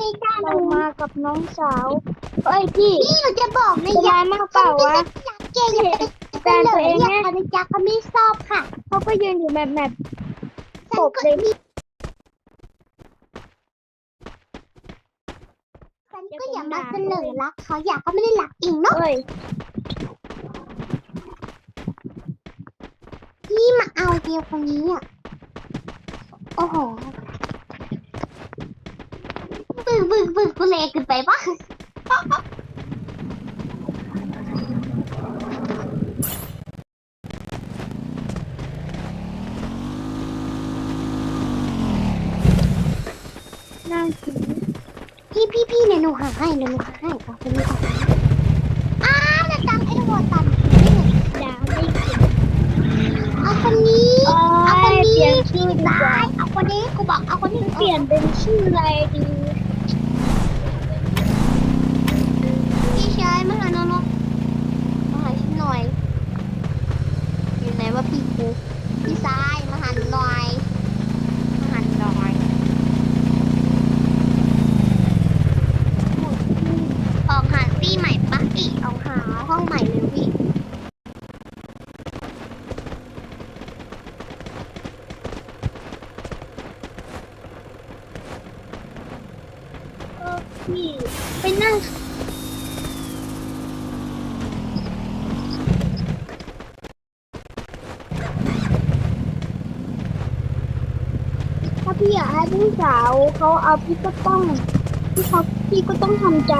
ดีจ้าหเรานูมากับน้องสาวเอ้ยพี่นี่หนูจะบอกนะสบายมากเปล่าวะอยากเก่งอยากเป็นแฟนตัวเองอยากไงเป็นจักก็ไม่ชอบค่ะเขาก็ยืนอยู่แบบแบบฉันตบก็เลยมีฉันก็อย่ามาเสนอรักเขาอยากก็ไม่ได้รักเองเนาะเอ้ยพี่มาเอาเดียวคนนี้อะโอ้โห บึกบึกบึกกูเลเกินไปปะนั่งกินพี่พี่พี่เนี่ยหนูหาให้เดี๋ยวหนูหาให้เอาคนนี้ก่อนอ้าวจะจำไอ้หัวตันดาวไม่กินเอาคนนี้โอ้เอาคนยเปนี้ลี่ยนชื่อดีกได้ว่าเอาคนนี้กูบอกเอาคนนี้เปลี่ยนเป็นชื่ออะไรดี พี่ชายมาหาน้องๆมาหาฉันหน่อย อยู่ไหน วะพี่กูพี่ชายมาหาหนูหน่อยมาหาหนูหน่อยออกหาตี้ใหม่ปะอีออกหาห้องใหม่เลยพี่เออพี่ไปนั่ง ถ้าพี่อยากให้พี่สาวเขาเอาพี่ก็ต้องพี่เขาพี่ก็ต้องทำใจ